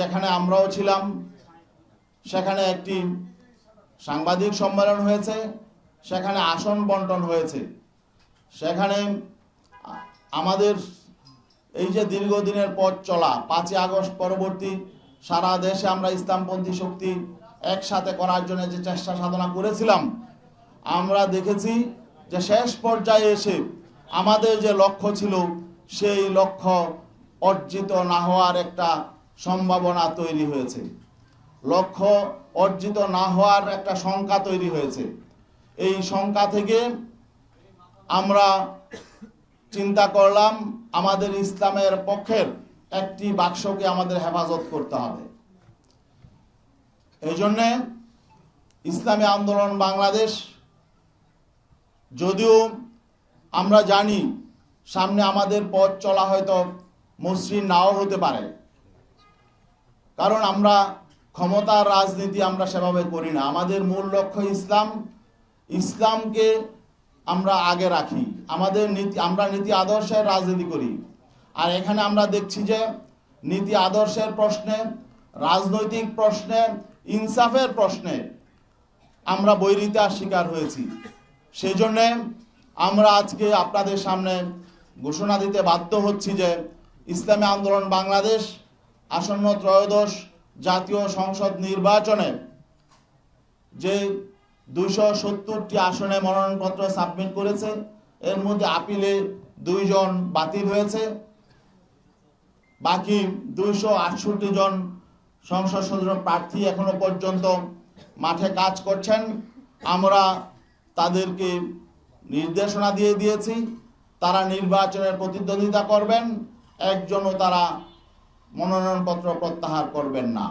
যেখানে আমরাও ছিলাম, সেখানে একটি সাংবাদিক সম্মেলন হয়েছে, সেখানে আসন বন্টন হয়েছে। সেখানে আমাদের এই যে দীর্ঘদিনের পথ চলা, পাঁচই আগস্ট পরবর্তী সারা দেশে আমরা ইসলামপন্থী শক্তি একসাথে করার জন্য যে চেষ্টা সাধনা করেছিলাম, আমরা দেখেছি যে শেষ পর্যায়ে এসে আমাদের যে লক্ষ্য ছিল, সেই লক্ষ্য অর্জিত না হওয়ার একটা সম্ভাবনা তৈরি হয়েছে। লক্ষ্য অর্জিত না হওয়ার একটা শঙ্কা তৈরি হয়েছে। এই শঙ্কা থেকে আমরা চিন্তা করলাম, আমাদের ইসলামের পক্ষের একটি বাক্সকে আমাদের হেফাজত করতে হবে। এই জন্যে ইসলামী আন্দোলন বাংলাদেশ, যদিও আমরা জানি সামনে আমাদের পথ চলা হয়তো মসৃণ নাও হতে পারে কারণ আমরা ক্ষমতার রাজনীতি আমরা সেভাবে করি না। আমাদের মূল লক্ষ্য ইসলাম। ইসলামকে আমরা আগে রাখি। আমাদের নীতি, আমরা নীতি আদর্শের রাজনীতি করি। আর এখানে আমরা দেখছি যে নীতি আদর্শের প্রশ্নে, রাজনৈতিক প্রশ্নে, ইনসাফের প্রশ্নে আমরা বৈরিতার শিকার হয়েছি। সেজন্যে আমরা আজকে আপনাদের সামনে ঘোষণা দিতে বাধ্য হচ্ছি যে ইসলামী আন্দোলন বাংলাদেশ আসন্ন ত্রয়োদশ জাতীয় সংসদ নির্বাচনে যে দুইশো সত্তরটি আসনে মনোনয়নপত্র সাবমিট করেছে, এর মধ্যে আপিলে দুইজন বাতিল হয়েছে। বাকি দুইশো আটষট্টি জন সংসদ সদস্য প্রার্থী এখনও পর্যন্ত মাঠে কাজ করছেন। আমরা তাদেরকে নির্দেশনা দিয়ে দিয়েছি, তারা নির্বাচনের প্রতিদ্বন্দ্বিতা করবেন, একজনও তারা মনোনয়নপত্র প্রত্যাহার করবেন না।